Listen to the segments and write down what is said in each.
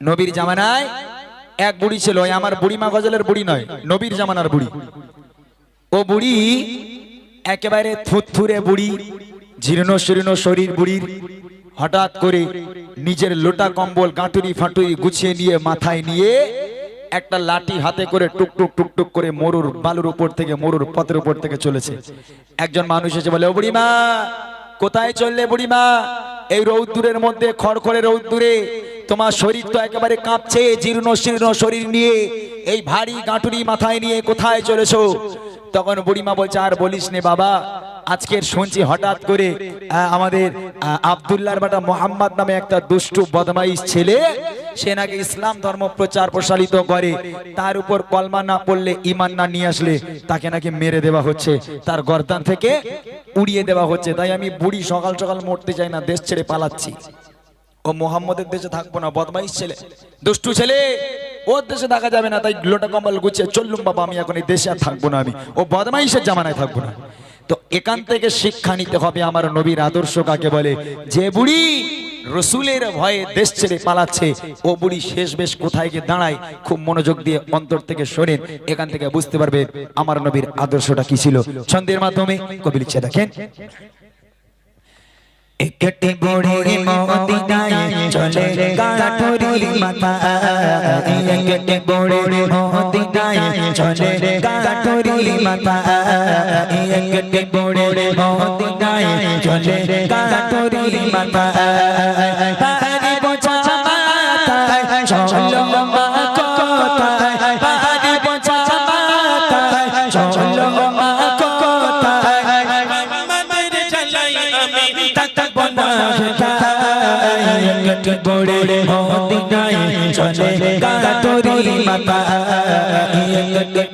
নবীর জামানায় এক বুড়ি ছিল আমার বুড়িমা গজলের বুড়ি নয়, নবীর জামানার বুড়ি। ও বুড়ি একেবারে থুতথুরে বুড়ি, জীর্ণ শীর্ণ শরীর বুড়ির, হঠাৎ করে নিজের লোটা কম্বল গাঁটুরি ফাটুরি গুছিয়ে নিয়ে মাথায় নিয়ে একটা লাঠি হাতে করে টুক টুক টুক টুক করে মরুর বালুর উপর থেকে, মরুর পথের উপর থেকে চলেছে। একজন মানুষ এসে বলে, ও বুড়িমা, কোথায় চললে বুড়িমা? এই রৌদ্দুরের মধ্যে খড়খড়ে রৌদ্দুরে তোমার শরীর তো একেবারে কাঁপছে জীর্ণ শীর্ণ শরীর নিয়ে এই ভারী গাঁটুরি মাথায় নিয়ে কোথায় চলেছো? তখন বুড়িমা বলছে আর বলিস নে বাবা আজকের শুনছি হঠাৎ করে আমাদের আহ, আব্দুল্লাহর বাটা মোহাম্মদ নামে একটা দুষ্টু বদমাইশ ছেলে সে নাকি ইসলাম ধর্ম প্রচার প্রসারিত করে। তার উপর কলমা না পড়লে ইমান না নিয়ে আসলে তাকে নাকি মেরে দেওয়া হচ্ছে। তার গর্দান থেকে উড়িয়ে দেওয়া হচ্ছে। তাই আমি বুড়ি সকাল সকাল মরতে চাই না, দেশ ছেড়ে পালাচ্ছি। ও মোহাম্মদের দেশে থাকব না, বদমাইশ ছেলে। দুষ্টু ছেলে, ওর দেশে দেখা যাবে না, তাই লোটা কম্বল গুছিয়ে চললুম বাবা, আমি এখন এই দেশে আর থাকব না আমি। ও বদমাইশের জামানায় থাকব না। তো এখান থেকে শিক্ষা নিতে হবে আমার নবীর আদর্শ কাকে বলে? যে বুড়ি রসুলের ভয়ে দেশ ছেড়ে পালাচ্ছে। ও বুড়ি শেষ বেশ কোথায় গিয়ে দাঁড়ায়, খুব মনোযোগ দিয়ে অন্তর থেকে শোনেন, এখান থেকে বুঝতে পারবে আমার নবীর আদর্শটা কি ছিল। ছন্দের মাধ্যমে কবি লিখছে, দেখেন। একটি বুড়ি মদিনায় চলে কাঠুরি মাথা। একটি বুড়ি মদিনায় চলে কাঠুরি মাথা। একটি বুড়ি মদিনায় চলে কাঠুরি মাথা পাহাড়ি বোঝা মাথায় চলো মা কোথায়। পাহাড়ি বোঝা মাথায় চলো মা কোথায়। আমাদের চালাই আমি থাকব না। একটু বড়ে মদিনায় চলে কাটরি মাথা একটু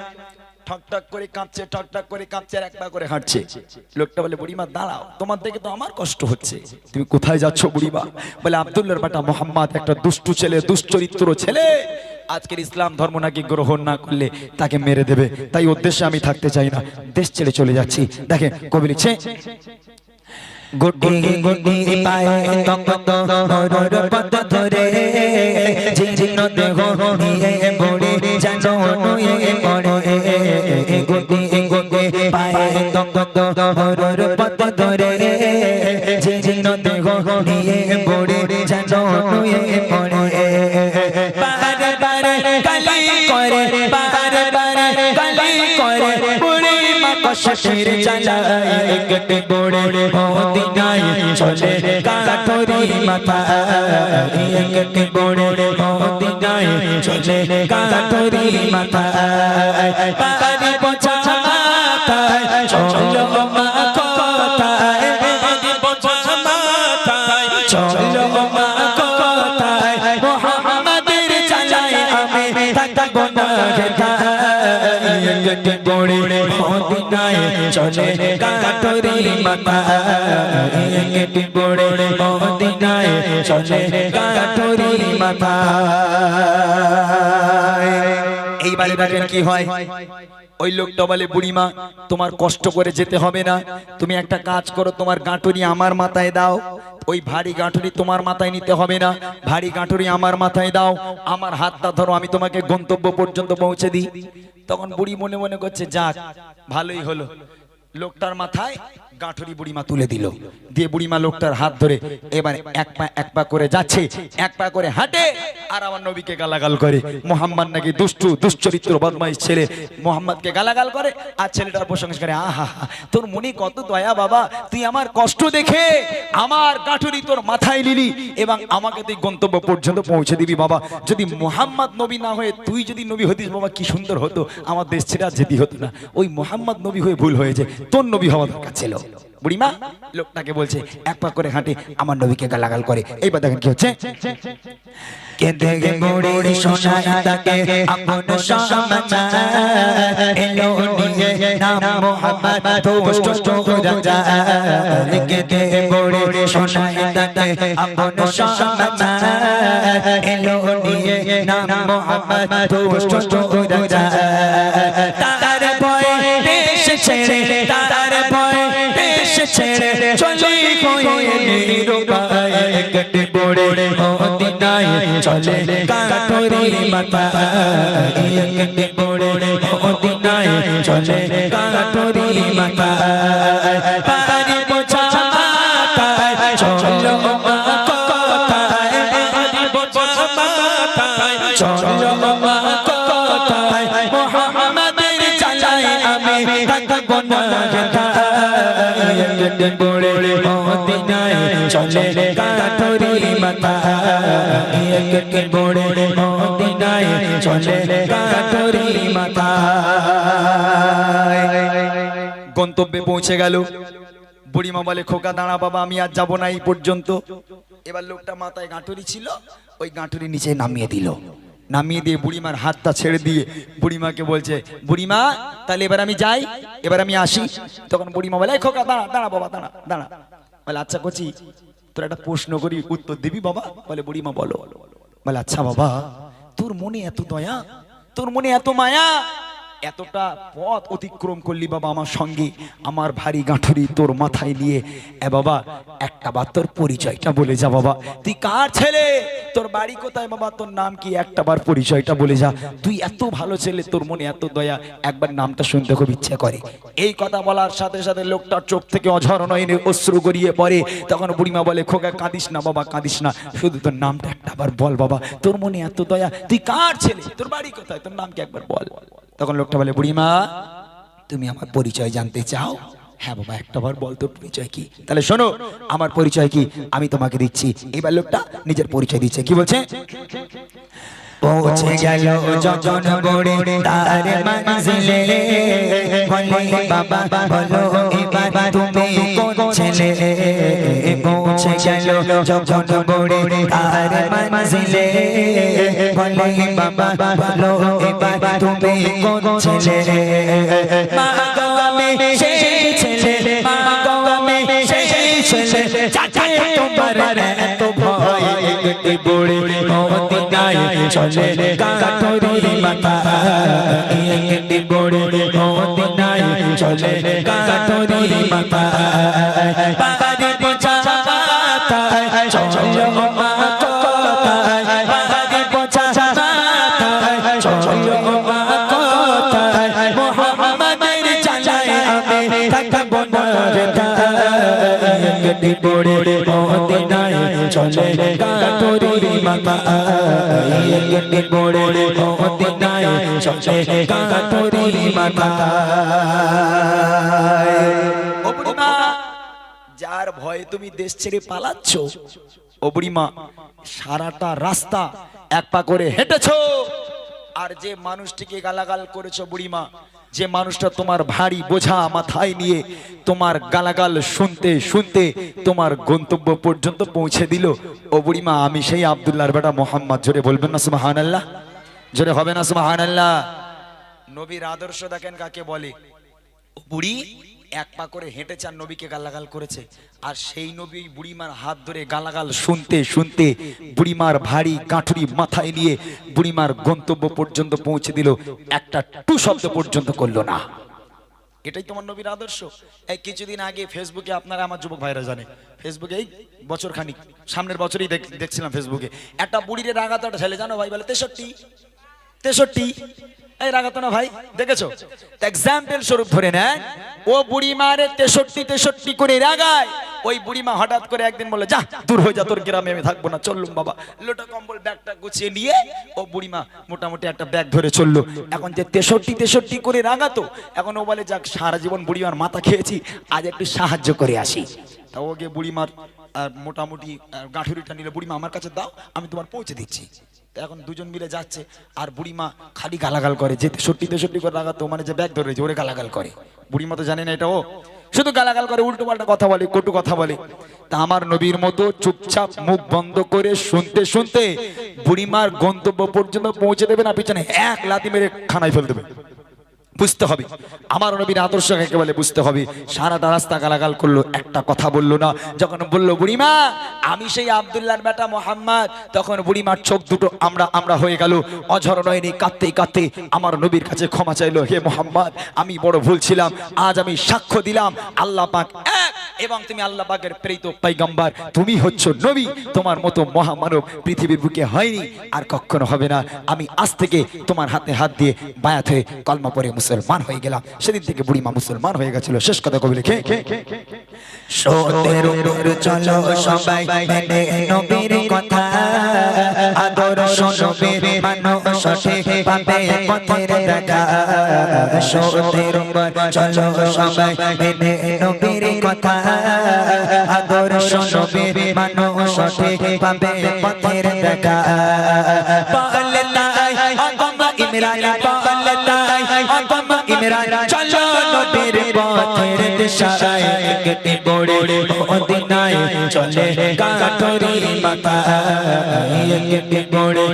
ঠকঠক করে কাঁপছে ঠকঠক করে কাঁপছে আর একবার করে হাঁটছে। লোকটা বলে, বুড়িমা, দাঁড়াও, তোমার থেকে তো আমার কষ্ট হচ্ছে। তুমি কোথায় যাচ্ছ বুড়িমা? বলে, আব্দুল্লাহর বাটা মোহাম্মদ, একটা দুষ্টু ছেলে, দুশ্চরিত্র ছেলে। আজকের ইসলাম ধর্ম নাকি গ্রহণ না করলে তাকে মেরে দেবে। তাই উদ্দেশ্যে আমি থাকতে চাই না। দেশ ছেড়ে চলে যাচ্ছি। দেখেন, কবি লিখছে গুড্ডি গুড্ডি পায়ে তপত হরর পদ ধরে। জীর্ণ দেহ নিয়ে পড়ে জানো নুয়ে পড়ে। তপত হরর ধরে জীর্ণ দেহ নিয়ে পড়ে জানো নুয়ে পড়ে বারে বারে কালি করে বারে বারে কালি করে বুড়ি মা কষ্টের জ্বালায় একটু বড়ে মদিনায় চলে কাঠরি মাথা একটু বড়ে মদিনায় চলে কাঠরি মাথা চলো মা কোথায় মোহাম্মদের চালায় আমি থাকব না একটু বড়ে মদিনায় চলে কাঠরি মাথা একটু বড়ে মদিনায় চলে মাথা এইবারে দেখেন কি হয়? ওই লোকটা বলে বুড়িমা তোমার কষ্ট করে যেতে হবে না। তুমি একটা কাজ করো তোমার গাঁটুরি আমার মাথায় দাও। ওই ভারী গাঁটুরি তোমার মাথায় নিতে হবে না। ভারী গাঁটুরি আমার মাথায় দাও। আমার হাতটা ধরো আমি তোমাকে গন্তব্য পর্যন্ত পৌঁছে দিই। তখন বুড়ি মনে মনে করছে যাক ভালোই হলো। লোকটার মাথায় গাঁঠুরি বুড়িমা তুলে দিল। দিয়ে বুড়িমা লোকটার হাত ধরে এবার এক পা এক পা করে যাচ্ছে, এক পা করে হাঁটে আর আমার নবীকে গালাগাল করে। মোহাম্মদ নাকি দুষ্টু, দুশ্চরিত্র, বদমাইশ ছেলে। মোহাম্মদকে গালাগাল করে আর ছেলেটার প্রশংসা করে, আহা, তোর মনে কত দয়া বাবা, তুই আমার কষ্ট দেখে আমার গাঁঠুরি তোর মাথায় নিলি এবং আমাকে তুই গন্তব্য পর্যন্ত পৌঁছে দিবি বাবা। যদি মোহাম্মদ নবী না হয়ে তুই যদি নবী হতিস বাবা, কি সুন্দর হতো। আমার দেশ ছেড়ে আর যেতে হতো না। ওই মোহাম্মদ নবী হয়ে ভুল হয়েছে। তোর নবী হওয়া দরকার ছিল। বুড়িমা লোকটাকে বলছে এক পা করে হাঁটে আমার নবীকে গালাগাল করে। এইবার দেখেন কি হচ্ছে। কেঁদে গে বুড়ি শোনাই তাকে আপন সমাচার। এলো নিয়ে নাম মোহাম্মদ দুষ্ট রাজা কেঁদে বুড়ি শোনাই তাকে আপন সমাচার। এলো নিয়ে নাম মোহাম্মদ দুষ্ট রাজা তার ভয় দেশ ছেড়ে তার ভয় দেশ ছেড়ে চলে কোয়ে নিরুপায় কেটে পড়ে মদিনায় চলে কাঠরি মাথা কেটে পড়ে মদিনায় চলে কাঠরি মাথা চলে মাথা চলে মাথা গন্তব্যে পৌঁছে গেল বুড়িমা বলে খোকা দাঁড়া বাবা আমি আর যাব না এই পর্যন্ত এবার লোকটা মাথায় গাঁটুরি ছিল ওই গাঁটুরি নিচে নামিয়ে দিল নামিয়ে দিয়ে বুড়িমার হাতটা ছেড়ে দিয়ে বুড়িমাকে বলছে বুড়িমা তাহলে এবার আমি যাই, এবার আমি আসি। তখন বুড়িমা বলে খোকা, দাঁড়া দাঁড়া বাবা, দাঁড়া দাঁড়া। বলে আচ্ছা কচি। তোর একটা প্রশ্ন করি, উত্তর দিবি বাবা? বলে, বুড়িমা বলো। বলে আচ্ছা বাবা, তোর মনে এত দয়া? তোর মনে এত মায়া? এতটা পথ অতিক্রম করলি বাবা আমার সঙ্গে। আমার ভারী গাঁঠুরি তোর মাথায় নিয়ে। এ বাবা, একটা বার তোর পরিচয়টা বলে যা বাবা। তুই কার ছেলে? তোর বাড়ি কোথায় বাবা? তোর নাম কি? একটা বার পরিচয়টা বলে যা। তুই এত ভালো ছেলে, তোর মনে এত দয়া। একবার নামটা শুনতে খুব ইচ্ছে করে। এই কথা বলার সাথে সাথে লোকটার চোখ থেকে অঝর নয়নে অশ্রু গড়িয়ে পড়ে। তখন বুড়িমা বলে, খোকা, কাঁদিস না বাবা, কাঁদিস না। শুধু তোর নামটা একটা বার বল বাবা। তোর মনে এত দয়া। তুই কার ছেলে? তোর বাড়ি কোথায়? তোর নাম কি একবার বল? তখন লোকটা বলে, বুড়িমা, তুমি আমার পরিচয় জানতে চাও? হ্যাঁ বাবা, একটা বার বল তোর পরিচয় কি? তাহলে শোনো, আমার পরিচয় কি? আমি তোমাকে দিচ্ছি। এবার লোকটা নিজের পরিচয় দিচ্ছে। কি বলছে? পৌঁছে গেল যখন বড়ে তার বলে বাবা বলো এবার তুমি কোন ছেলে? পৌঁছে গেল যখন বড়ে তার মঞ্জিলে বলে বাবা বলো এবার তুমি কোন ছেলে? মা গো আমি সেই ছেলে মা গো আমি সেই ছেলে চাচা তোমার এত ভয় একটি গায়ে চলে কাঠরি মাথা। একটি বড়ে গায়ে চলে কাঠরি মাথা। যার ভয়ে তুমি দেশ ছেড়ে পালাচ্ছ ও বুড়িমা সারাটা রাস্তা এক পা করে হেঁটেছো। আর যে মানুষটিকে গালাগাল করেছ বুড়িমা যে মানুষটা তোমার ভারী বোঝা মাথায় নিয়ে তোমার গালাগাল শুনতে শুনতে তোমার গন্তব্য পর্যন্ত পৌঁছে দিল। ও বুড়িমা, আমি সেই আবদুল্লাহর বেটা মোহাম্মদ। জোরে বলবেন না সুমাহান আল্লাহ জোরে হবে না সুমাহান আল্লাহ নবীর আদর্শ দেখেন কাকে বলে। বুড়ি এক পা করে হেঁটে চার নবীকে গালাগাল করেছে। আর সেই নবী বুড়িমার হাত ধরে গালাগাল শুনতে শুনতে বুড়িমার ভারী গাঁঠুরি মাথায় নিয়ে বুড়িমার গন্তব্য পর্যন্ত পৌঁছে দিল। একটা টু শব্দ পর্যন্ত করল না। এটাই তোমার নবীর আদর্শ। এই কিছুদিন আগে ফেসবুকে আপনারা আমার যুবক ভাইরা জানে, ফেসবুকে এই বছর খানিক সামনের বছরই দেখ- দেখছিলাম ফেসবুকে। একটা বুড়িরে রাগাতো একটা ছেলে জানো ভাই, বলে তেষট্টি তেষট্টি। এই না ভাই, দেখেছ? এক্সাম্পল স্বরূপ ধরে ও তেষট্টি তেষট্টি করে রাগায়। ওই বুড়িমা হঠাৎ করে একদিন যা হয়ে গ্রামে আমি থাকব না চললুম বাবা। লোটা কম্বল ব্যাগটা নিয়ে ও বুড়িমা মোটামুটি একটা ব্যাগ ধরে চলল। এখন যে তেষট্টি তেষট্টি করে রাগাতো, এখন ও বলে, যাক, সারা জীবন বুড়িমার মাথা খেয়েছি, আজ একটু সাহায্য করে আসি। তা ও গিয়ে বুড়িমার মোটামুটি গাঁঠুরিটা নিলে, বুড়িমা, আমার কাছে দাও, আমি তোমার পৌঁছে দিচ্ছি। এখন দুজন মিলে যাচ্ছে, আর বুড়িমা খালি গালাগাল করে, যে তেষট্টি তেষট্টি করে লাগাতো মানে যে ব্যাগ ধরে রয়েছে ওরে গালাগাল করে। বুড়িমা তো জানে না এটা ও। শুধু গালাগাল করে উল্টো পাল্টা কথা বলে, কটু কথা বলে। তা আমার নবীর মতো চুপচাপ মুখ বন্ধ করে শুনতে শুনতে বুড়িমার গন্তব্য পর্যন্ত পৌঁছে দেবে না, পিছনে এক লাতি মেরে খানায় ফেল দেবে। বুঝতে হবে। আমার নবীর আদর্শ কাকে বলে বুঝতে হবে। সারাটা রাস্তা গালাগাল করল, একটা কথা বলল না। যখন বলল, বুড়িমা, আমি সেই আবদুল্লাহর বেটা মোহাম্মদ। তখন বুড়িমার চোখ দুটো আমরা আমরা হয়ে গেল। অঝর নয়নি কাঁদতে কাঁদতে আমার নবীর কাছে ক্ষমা চাইলো, হে মোহাম্মদ, আমি বড় ভুল ছিলাম। আজ আমি সাক্ষ্য দিলাম। আল্লাহ পাক এক এবং তুমি আল্লাহ পাকের প্রেরিত পাইগাম্বার তুমি হচ্ছ নবী। তোমার মতো মহামানব পৃথিবীর বুকে হয়নি। আর কখনো হবে না। আমি আজ থেকে তোমার হাতে হাত দিয়ে বায়াত হয়ে কলমা পরে মুসলমান হয়ে গেলাম। সেদিন থেকে বুড়িমা মুসলমান হয়ে গেছিল। শেষ কথা কবি লিখে কথা। সঠিক ইমরান চলো নবীর পথের দিশায় একটি বড়ে মদিনায় চলে কাটরি মাথা একটি বড়ে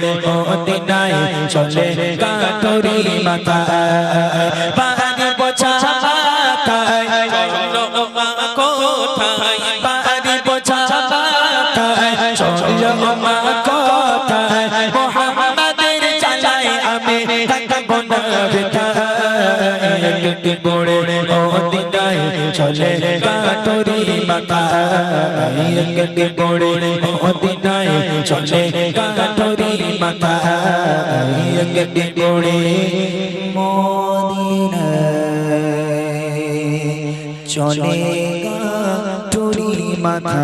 একটি বড়ে মদিনায় চলে কাটরি মাথা একটি বড়ে মদিনায় চলে কাটরি মাথা